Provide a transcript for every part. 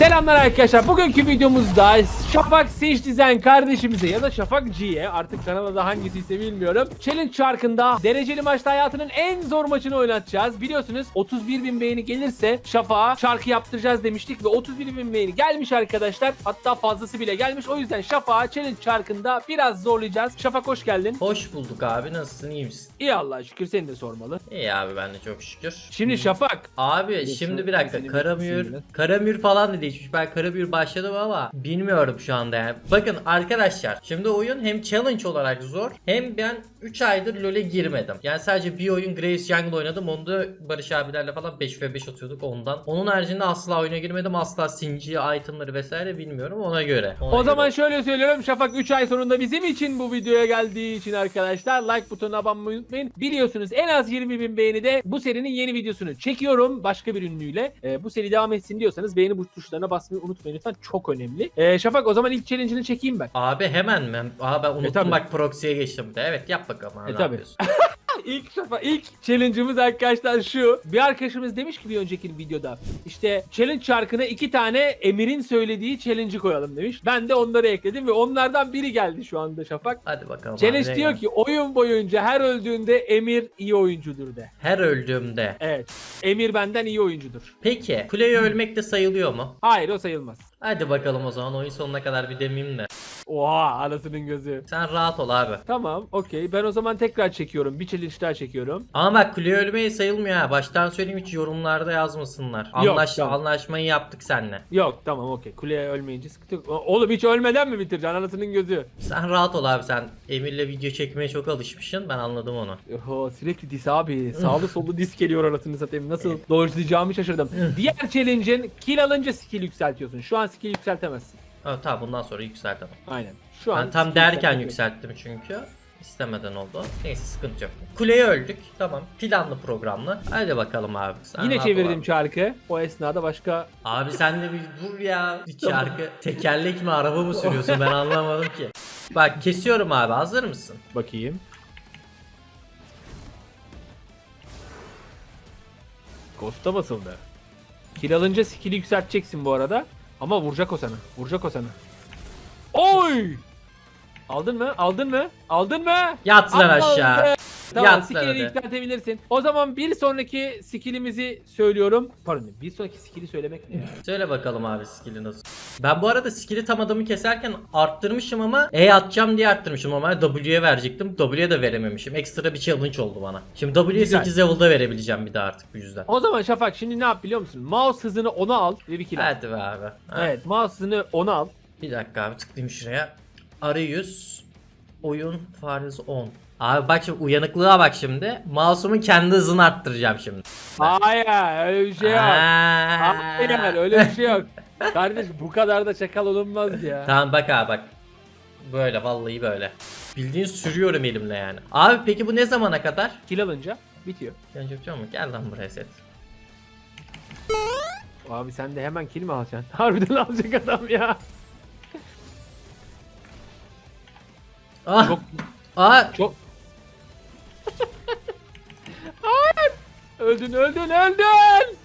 Selamlar arkadaşlar. Bugünkü videomuzda Şafak Seç Design kardeşimize ya da Şafak G'ye artık kanalda hangisi ise bilmiyorum. Challenge çarkında dereceli maçta hayatının en zor maçını oynatacağız. Biliyorsunuz 31 bin beğeni gelirse Şafak'a şarkı yaptıracağız demiştik ve 31 bin beğeni gelmiş arkadaşlar. Hatta fazlası bile gelmiş. O yüzden Şafak'a Challenge çarkında biraz zorlayacağız. Şafak hoş geldin. Hoş bulduk abi nasılsın iyi misin? İyi Allah'a şükür seni de sormalı. İyi abi ben de çok şükür. Şimdi Şafak. Abi şimdi bir dakika Karamür Karamür falan da değişmiş. Ben Karamür başladım ama bilmiyorum şu anda yani. Bakın arkadaşlar şimdi oyun hem challenge olarak zor hem ben 3 aydır LoL'e girmedim. Yani sadece bir oyun Graves Jungle oynadım. Onda Barış abilerle falan 5 ve 5 atıyorduk ondan. Onun haricinde asla oyuna girmedim. Asla sinci itemları vesaire bilmiyorum ona göre. Ona O göre. zaman şöyle söylüyorum. Şafak 3 ay sonunda bizim için bu videoya geldiği için arkadaşlar like butonuna abone olmayı unutmayın. Biliyorsunuz en az 20 bin beğeni de bu serinin yeni videosunu çekiyorum başka bir ünlüyle. Ee, bu seri devam etsin diyorsanız beğeni bu tuşlarına basmayı unutmayın lütfen. Çok önemli. Ee, Şafak o zaman ilk challenge'ını çekeyim ben. Abi hemen mi? Aa ben unuttum E, tabii. bak proxy'ye geçtim de. Evet yap bakalım abi. E, ne tabii. yapıyorsun? İlk Şafak ilk challenge'ımız arkadaşlar şu. Bir arkadaşımız demiş ki bir önceki videoda işte challenge şarkına iki tane Emir'in söylediği challenge'ı koyalım demiş. Ben de onları ekledim ve onlardan biri geldi şu anda Şafak. Hadi bakalım. abi, Challenge ne diyor ki oyun boyunca her öldüğünde Emir iyi oyuncudur de. Her öldüğümde. Evet. Emir benden iyi oyuncudur. Peki kuleye ölmek de sayılıyor mu? Hayır o sayılmaz. Hadi bakalım o zaman oyun sonuna kadar bir demeyeyim de. Oha anasının gözü. Sen rahat ol abi. Tamam okey ben o zaman tekrar çekiyorum. Bir challenge daha çekiyorum. Ama bak kuleye ölmeyi sayılmıyor ha. Baştan söyleyeyim hiç yorumlarda yazmasınlar. Yok, Anlaş tamam. Anlaşmayı yaptık seninle. Yok tamam okey. Kuleye ölmeyince sıkıntı yok. O- Oğlum hiç ölmeden mi bitireceksin anasının gözü? Sen rahat ol abi sen Emir'le video çekmeye çok alışmışsın. Ben anladım onu. Oho sürekli dis abi. Sağlı sollu dis geliyor anasını satayım. Nasıl dojlayacağımı şaşırdım. Diğer challenge'in kill alınca skill yükseltiyorsun. Şu an skill yükseltemezsin. Ha, tamam bundan sonra yükseltemem. Aynen. Şu an Ben tam derken yükselttim çünkü. İstemeden oldu. Neyse sıkıntı yok. Kuleye öldük. Tamam. Planlı programlı. Hadi bakalım abi. Sen Yine çevirdim abi. çarkı. O esnada başka Abi sen de bir dur ya. Bir şarkı. Tekerlek mi araba mı sürüyorsun ben anlamadım ki. Bak kesiyorum abi hazır mısın? bakayım. Ghost'a basıldı. Kill alınca skill'i yükselteceksin bu arada. Ama vuracak o sana. Vuracak o sana. Oy! Aldın mı? Aldın mı? Aldın mı? Yat lan aşağı. Tamam Yat lan skill'i hadi. yükseltebilirsin. O zaman bir sonraki skill'imizi söylüyorum. Pardon bir sonraki skill'i söylemek ne ya? Söyle bakalım abi skill'i nasıl. Ben bu arada skill'i tam adamı keserken arttırmışım ama E atacağım diye arttırmışım ama W'ye verecektim. W'ye de verememişim. Ekstra bir challenge oldu bana. Şimdi W'ye Güzel. 8 level'da verebileceğim bir de artık bu yüzden. O zaman Şafak şimdi ne yap biliyor musun? Mouse hızını 10'a al ve bir kill al. Hadi be abi. Ha. Evet mouse hızını 10'a al. Bir dakika abi tıklayayım şuraya. Arayüz. Oyun faresi 10. Abi bak şimdi uyanıklığa bak şimdi. Mouse'umun kendi hızını arttıracağım şimdi. Hayır öyle bir şey yok. Aa. Hayır öyle bir şey yok. Kardeş bu kadar da çakal olunmaz ya. Tamam bak abi bak. Böyle vallahi böyle. Bildiğin sürüyorum elimle yani. Abi peki bu ne zamana kadar? Kill alınca bitiyor. Genç yapacağım mı? Gel lan buraya set. Abi sen de hemen kill mi alacaksın? Harbiden alacak adam ya. Ah! Çok Ah! çok Öldün öldün öldün!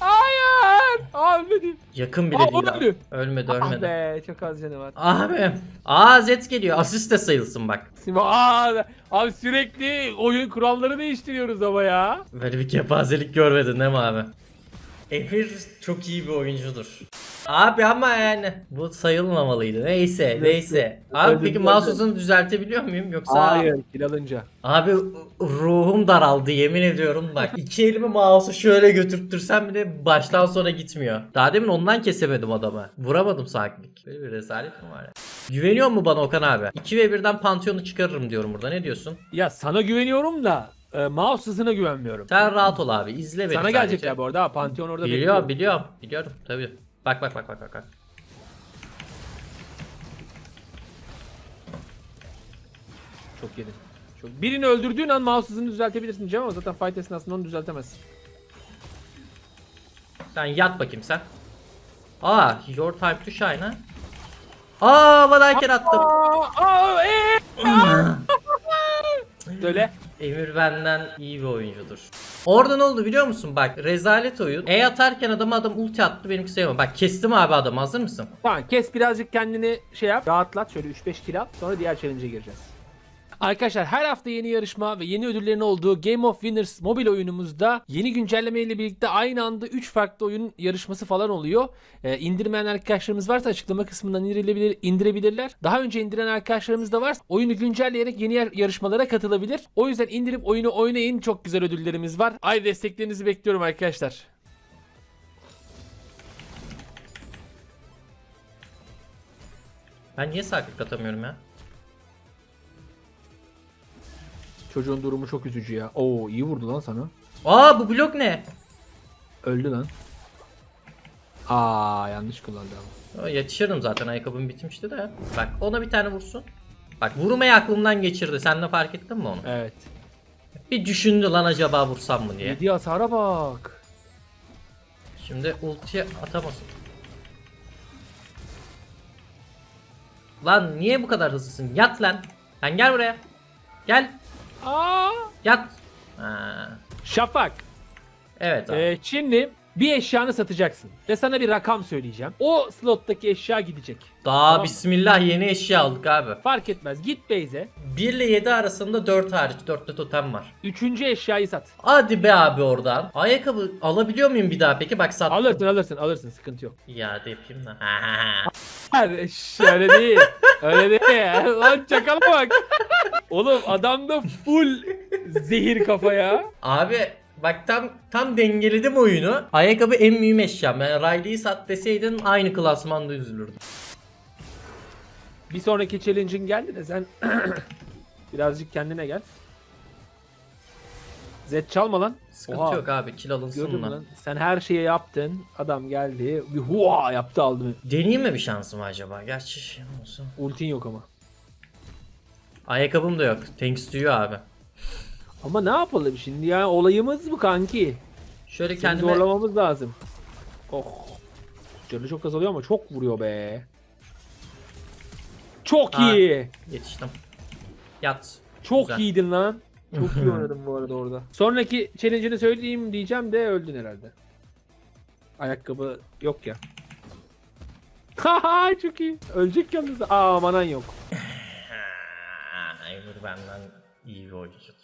Hayır! Ölmedim. Yakın bile Aa, değil. abi. Ölmedi Ah ölmedi. be çok az canı var. Abi. Aa Zed geliyor. Asist de sayılsın bak. Şimdi aa, abi sürekli oyun kuralları değiştiriyoruz ama ya. Böyle bir kepazelik görmedin değil mi abi? Emir çok iyi bir oyuncudur. Abi ama yani bu sayılmamalıydı. Neyse neyse. Abi peki hızını düzeltebiliyor muyum yoksa? Hayır kill alınca. Abi ruhum daraldı yemin ediyorum bak. İki elimi mouse'u şöyle götürttürsem bile baştan sona gitmiyor. Daha demin ondan kesemedim adamı. Vuramadım sakinlik. Böyle bir rezalet mi var ya? Güveniyor mu bana Okan abi? 2 ve 1'den Pantheon'u çıkarırım diyorum burada. Ne diyorsun? Ya sana güveniyorum da e, mouse hızına güvenmiyorum. Sen rahat ol abi. izle beni Sana sadece. gelecekler bu arada. ha, Pantheon orada Biliyorum bekliyor. biliyorum. Biliyorum tabii. Bak bak bak bak bak. bak. Çok yedin. Çok. Birini öldürdüğün an mouse hızını düzeltebilirsin Cem ama zaten fight esnasında onu düzeltemezsin. Sen yat bakayım sen. Aa, your time to shine ha. Aa, bana hacker attım. Aa, aa, ee, Söyle. Emir benden iyi bir oyuncudur. Orada ne oldu biliyor musun? Bak rezalet oyun. E atarken adam adam ulti attı benimki sayılmadı. Bak kestim abi adamı hazır mısın? Tamam kes birazcık kendini şey yap. Rahatlat şöyle 3-5 kill at. Sonra diğer challenge'a gireceğiz. Arkadaşlar her hafta yeni yarışma ve yeni ödüllerin olduğu Game of Winners mobil oyunumuzda yeni güncelleme ile birlikte aynı anda 3 farklı oyun yarışması falan oluyor. Ee, indirmeyen arkadaşlarımız varsa açıklama kısmından indirilebilir, indirebilirler. Daha önce indiren arkadaşlarımız da var. Oyunu güncelleyerek yeni yar- yarışmalara katılabilir. O yüzden indirip oyunu oynayın. Çok güzel ödüllerimiz var. Ay desteklerinizi bekliyorum arkadaşlar. Ben niye saklık atamıyorum ya? Çocuğun durumu çok üzücü ya. Oo iyi vurdu lan sana. Aa bu blok ne? Öldü lan. Aa yanlış kullandı ama. Yetişirdim zaten ayakkabım bitmişti de. Bak ona bir tane vursun. Bak vurmayı aklımdan geçirdi. Sen de fark ettin mi onu? Evet. Bir düşündü lan acaba vursam mı diye. Yedi hasara bak. Şimdi ulti atamasın. Lan niye bu kadar hızlısın? Yat lan. Lan gel buraya. Gel. Aa. Yat. Ha. Şafak. Evet abi. Ee, şimdi bir eşyanı satacaksın. Ve sana bir rakam söyleyeceğim. O slottaki eşya gidecek. Daha tamam. bismillah yeni eşya aldık abi. Fark etmez. Git Beyze. 1 ile 7 arasında 4 hariç 4'te totem var. Üçüncü eşyayı sat. Hadi be abi oradan. Ayakkabı alabiliyor muyum bir daha peki? Bak sattım. Alırsın alırsın alırsın sıkıntı yok. İade yapayım da. Hayır öyle değil. öyle değil. Lan çakala bak. Oğlum adamda full zehir kafa ya. Abi bak tam tam dengeledim oyunu. Ayakkabı en mühim eşyam. Yani Riley'i sat deseydin aynı klasmanda üzülürdüm. Bir sonraki challenge'in geldi de sen birazcık kendine gel. Zed çalma lan. Sıkıntı Oha. yok abi kill alınsın Gördün mü lan. lan? Sen her şeyi yaptın. Adam geldi. Bir hua yaptı aldı. Deneyeyim mi bir şansım acaba? Gerçi şey olsun. Ultin yok ama. Ayakkabım da yok. Thanks to you abi. Ama ne yapalım şimdi ya? Olayımız bu kanki. Şöyle Seni kendime zorlamamız lazım. Oh. Canı çok azalıyor ama çok vuruyor be. Çok Ha. iyi. yetiştim. Yat. Çok Güzel. iyiydin lan. Çok iyi oynadın bu arada orada. Sonraki challenge'ını söyleyeyim diyeceğim de öldün herhalde. Ayakkabı yok ya. Haha çok iyi. Ölecek yalnız. Aa manan yok. Emir benden iyi bir oyuncudur.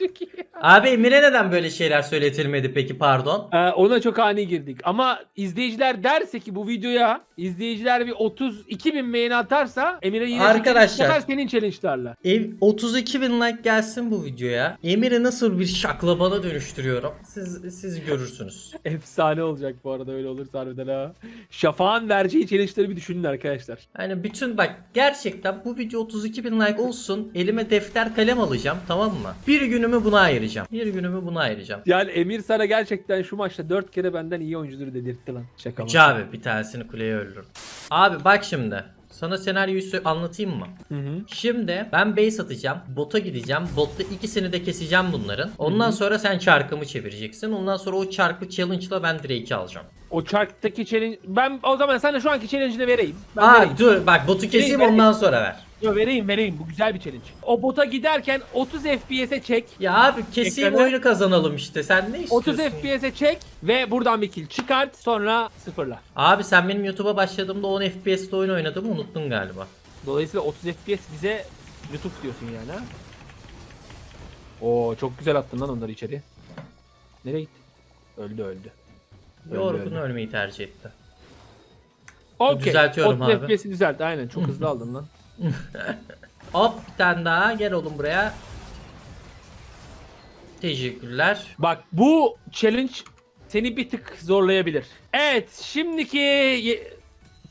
Çok iyi. Abi Emir'e neden böyle şeyler söyletilmedi peki pardon? Ee, ona çok ani girdik. Ama izleyiciler derse ki bu videoya izleyiciler bir 32 bin beğeni atarsa Emir'e yine Arkadaşlar. senin challenge'larla. Ev 32 bin like gelsin bu videoya. Emir'i nasıl bir şaklabana dönüştürüyorum. Siz siz görürsünüz. Efsane olacak bu arada öyle olursa harbiden ha. Şafak'ın vereceği challenge'ları bir düşünün arkadaşlar. Yani bütün bak gerçekten bu video 32 bin like olsun. Elime defter kalem alacağım tamam mı? Bir günümü buna ayıracağım. Bir günümü buna ayıracağım. Yani Emir sana gerçekten şu maçta 4 kere benden iyi oyuncudur dedirtti lan. Şaka? Üç abi bir tanesini kuleye öldürürüm. Abi bak şimdi. Sana senaryoyu anlatayım mı? Hı hı. Şimdi ben base atacağım. Bota gideceğim. Botta ikisini de keseceğim bunların. Ondan sonra sen çarkımı çevireceksin. Ondan sonra o çarkı challenge'la ben Drake'i alacağım. O çarktaki challenge... Ben o zaman sana şu anki challenge'ını vereyim. Ben Aa vereyim. dur bak botu keseyim ondan sonra ver. Yo, vereyim vereyim. Bu güzel bir challenge. O bota giderken 30 FPS'e çek. Ya abi keseyim Ekranı- oyunu kazanalım işte. Sen ne 30 istiyorsun? FPS'e çek ve buradan bir kill çıkart sonra sıfırla. Abi sen benim YouTube'a başladığımda 10 FPS'te oyun oynadığımı unuttun galiba. Dolayısıyla 30 FPS bize YouTube diyorsun yani ha. Oo çok güzel attın lan onları içeri. Nereye gitti? Öldü öldü. Öldü, Yorgun öldü. ölmeyi tercih etti. Okey. Düzeltiyorum 30 abi. FPS'i düzeltti aynen çok hızlı aldın lan. Hop bir tane daha gel oğlum buraya. Teşekkürler. Bak bu challenge seni bir tık zorlayabilir. Evet şimdiki ye-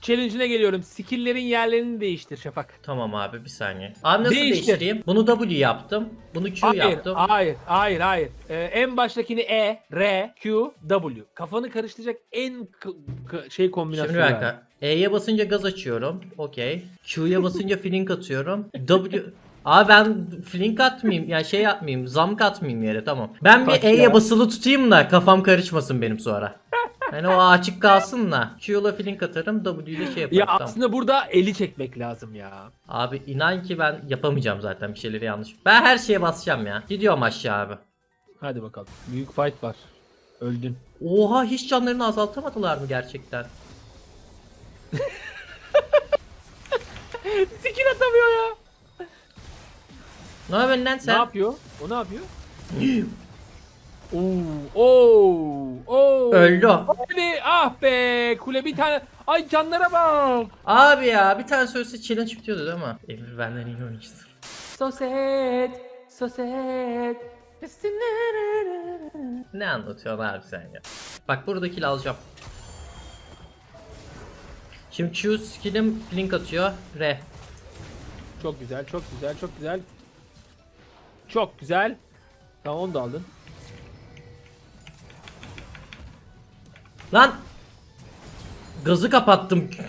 challenge'ine geliyorum. Skill'lerin yerlerini değiştir Şafak. Tamam abi bir saniye. Abi nasıl Değiştir. değiştireyim? Bunu W yaptım. Bunu Q Hayır, yaptım. hayır, hayır, hayır. Ee, en baştakini E, R, Q, W. Kafanı karıştıracak en k- k- şey kombinasyonu. Şimdi bir yani. dakika. E'ye basınca gaz açıyorum. Okey. Q'ya basınca flink atıyorum. W... Abi ben flink atmayayım ya şey atmayayım zamk atmayayım yere tamam. Ben bir E'ye basılı tutayım da kafam karışmasın benim sonra. Hani o açık kalsın da. Q'la flank atarım W ile şey yaparım. Ya tamam. aslında burada eli çekmek lazım ya. Abi inan ki ben yapamayacağım zaten bir şeyleri yanlış. Ben her şeye basacağım ya. Gidiyorum aşağı abi. Hadi bakalım. Büyük fight var. Öldün. Oha hiç canlarını azaltamadılar mı gerçekten? Skill atamıyor ya. Ne yapıyorsun lan Ne sen? yapıyor? O ne yapıyor? Oo, oo, oo. Öldü o. Hadi ah be kule bir tane. Ay canlara bak. Abi ya bir tane söylese challenge bitiyordu değil mi? Emir benden iyi oyuncudur. So sad, so sad. Ne anlatıyorsun abi sen ya? Bak burada kill alacağım. Şimdi Q skill'im blink atıyor. R. Çok güzel, çok güzel, çok güzel. Çok güzel. Tamam onu da aldın. Lan! Gazı kapattım.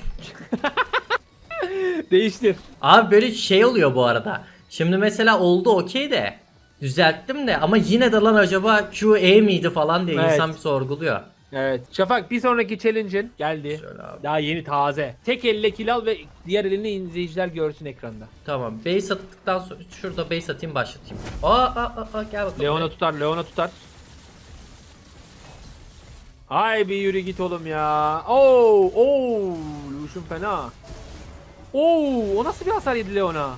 Değiştir. Abi böyle şey oluyor bu arada. Şimdi mesela oldu okey de. Düzelttim de ama yine de lan acaba Q E miydi falan diye Evet. insan bir sorguluyor. Evet. Şafak bir sonraki challenge'in geldi. Şöyle abi. Daha yeni taze. Tek elle kill al ve diğer elini izleyiciler görsün ekranda. Tamam base attıktan sonra şurada base atayım başlatayım. Aa aa aa, aa gel bakalım. Leona tutar, Leona tutar. Hay bir yürü git oğlum ya. Oo, oo, Lucian fena. Oo, o nasıl bir hasar yedi Leona?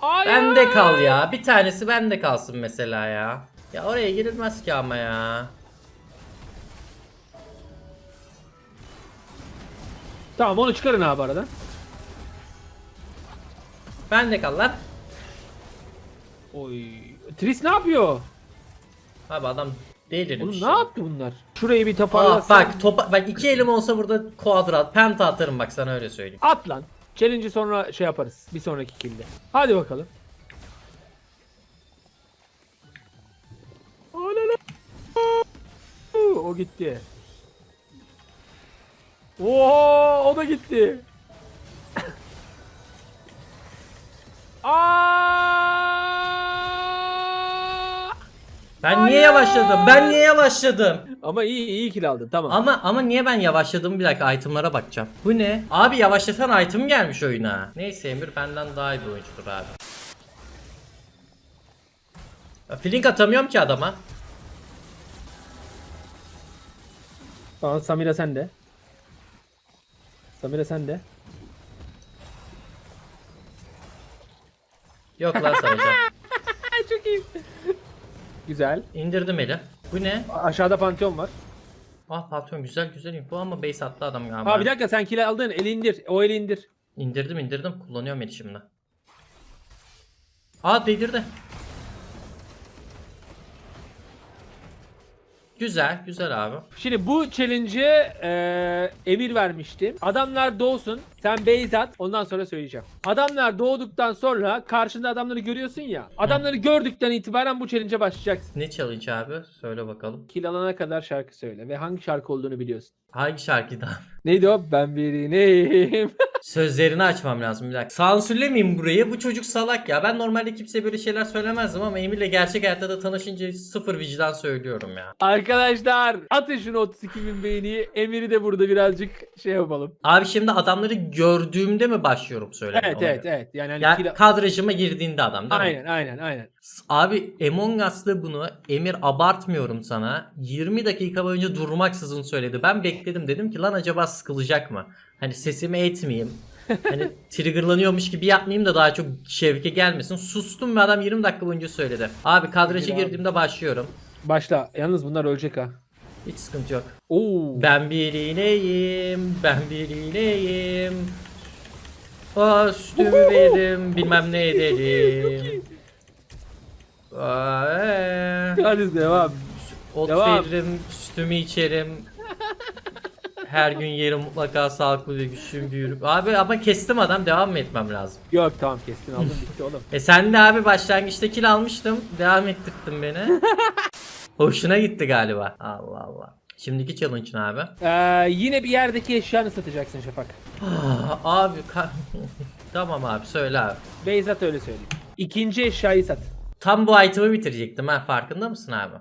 Hayır. Bende kal ya. Bir tanesi bende kalsın mesela ya. Ya oraya girilmez ki ama ya. Tamam onu çıkarın abi aradan. Bende kal lan. Oy. Tris ne yapıyor? Abi adam delirmiş. Oğlum ne yaptı bunlar? Şurayı bir Aa, toparlasın. bak topa bak iki elim olsa burada kuadrat penta atarım bak sana öyle söyleyeyim. At lan. Challenge'ı sonra şey yaparız. Bir sonraki kill'de. Hadi bakalım. O gitti. Oo, o da gitti. Aa! Ben niye Hayır. yavaşladım? Ben niye yavaşladım? Ama iyi iyi kill aldın tamam. Ama ama niye ben yavaşladım? Bir dakika itemlara bakacağım. Bu ne? Abi yavaşlatan item gelmiş oyuna. Neyse Emir benden daha iyi bir oyuncudur abi. Ya, Flink atamıyorum ki adama. Tamam Samira sende. Samira sende. Yok lan saracağım. Çok iyi. Güzel. İndirdim eli. Bu ne? Aşağıda pantheon var. Ah patron güzel güzel bu ama base attı adam galiba. Ha bir dakika sen kill aldın. Eli indir. O eli indir. İndirdim indirdim kullanıyorum eli şimdi. Aa delirdi. Güzel güzel abi. Şimdi bu challenge'ı eee, emir vermiştim. Adamlar doğsun. Sen base at. Ondan sonra söyleyeceğim. Adamlar doğduktan sonra karşında adamları görüyorsun ya. Adamları gördükten itibaren bu challenge'e başlayacaksın. Ne challenge abi? Söyle bakalım. Kill alana kadar şarkı söyle. Ve hangi şarkı olduğunu biliyorsun. Hangi şarkıydı abi? Neydi o? Ben birineyim. Sözlerini açmam lazım bir dakika. Sansürlemeyeyim burayı. Bu çocuk salak ya. Ben normalde kimseye böyle şeyler söylemezdim ama Emir'le gerçek hayatta da tanışınca sıfır vicdan söylüyorum ya. Arkadaşlar atın şunu 32 bin beğeniyi. Emir'i de burada birazcık şey yapalım. Abi şimdi adamları gördüğümde mi başlıyorum söylemeye? Evet Ona evet göre. evet. Yani hani Ya kill- kadrajıma girdiğinde adam değil mi? Aynen aynen aynen. Abi Among Us'ta bunu Emir abartmıyorum sana 20 dakika boyunca durmaksızın söyledi. Ben bekledim dedim ki lan acaba sıkılacak mı? Hani sesimi etmeyeyim. hani triggerlanıyormuş gibi yapmayayım da daha çok şevke gelmesin. Sustum ve adam 20 dakika boyunca söyledi. Abi kadraja abi. girdiğimde başlıyorum. Başla. Yalnız bunlar ölecek ha. Hiç sıkıntı yok. Oo. Ben bir iğneyim, ben bir iğneyim. Aa, sütümü veririm, bilmem ne edelim. Aa, ee. Hadi devam. Ot Devam. veririm, sütümü içerim. Her gün yerim mutlaka sağlıklı ve güçlü büyürüm. Abi ama kestim adam devam mı etmem lazım? Yok tamam kestin aldın bitti oğlum. E sen de abi başlangıçta kill almıştım. Devam ettirttin beni. Hoşuna gitti galiba. Allah Allah. Şimdiki challenge ne abi? Ee, yine bir yerdeki eşyanı satacaksın Şafak. Ah, abi tamam abi söyle abi. Beyzat öyle söyleyeyim. İkinci eşyayı sat. Tam bu item'ı bitirecektim ha farkında mısın abi?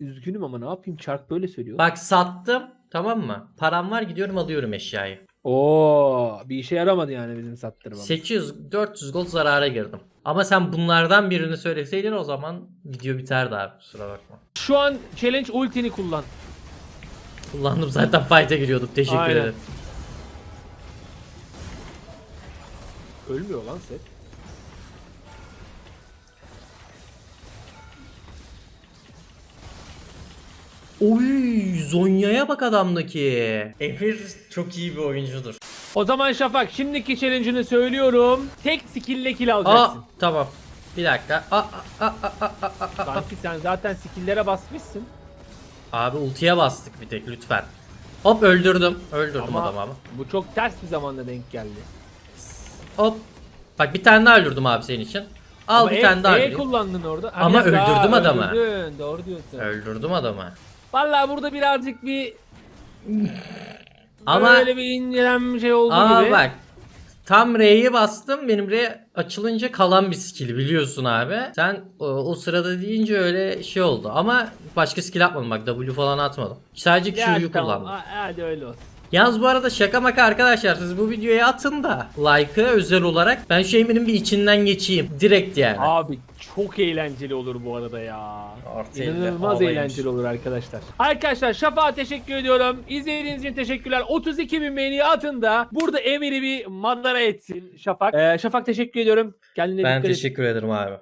Üzgünüm ama ne yapayım çark böyle söylüyor. Bak sattım tamam mı? Param var gidiyorum alıyorum eşyayı. Oo bir işe yaramadı yani bizim sattırmamız. 800 400 gold zarara girdim. Ama sen bunlardan birini söyleseydin o zaman video biterdi abi kusura bakma. Şu an challenge ultini kullan. Kullandım zaten fight'a giriyordum teşekkür Aynen. ederim. Ölmüyor lan set. Oy Zonya'ya bak adamdaki. Emir çok iyi bir oyuncudur. O zaman Şafak şimdiki challenge'ını söylüyorum. Tek skill'le kill Aa alacaksın. tamam. Bir dakika. Aa, aa, aa, aa, aa, aa. Sanki sen zaten skill'lere basmışsın. Abi ultiye bastık bir tek lütfen. Hop öldürdüm. Öldürdüm Ama adamı abi. bu çok ters bir zamanda denk geldi. Hop. Bak bir tane daha öldürdüm abi senin için. Al Ama bir E- tane daha E kullandın orada. Ha, Ama bir dakika, öldürdüm adamı. Öldürdün, doğru diyorsun. Öldürdüm adamı. Vallahi burada birazcık bir Ama böyle bir incelenmiş şey oldu Aa gibi. bak. Tam R'yi bastım. Benim R açılınca kalan bir skill biliyorsun abi. Sen o, o sırada deyince öyle şey oldu. Ama başka skill atmadım bak. W falan atmadım. Sadece Ya, Q'yu tamam, kullandım. ha- Hadi öyle olsun. Yalnız bu arada şaka maka arkadaşlar siz bu videoya atın da like'ı özel olarak ben şu Emir'in bir içinden geçeyim. Direkt yani. Abi çok eğlenceli olur bu arada ya. Artı İnanılmaz havaymış. eğlenceli olur arkadaşlar. Arkadaşlar Şafak'a teşekkür ediyorum. İzlediğiniz için teşekkürler. 32 bin beğeni atın da burada Emir'i bir madara etsin Şafak. Ee, Şafak teşekkür ediyorum. Kendine Ben dikkat et. teşekkür ederim abi.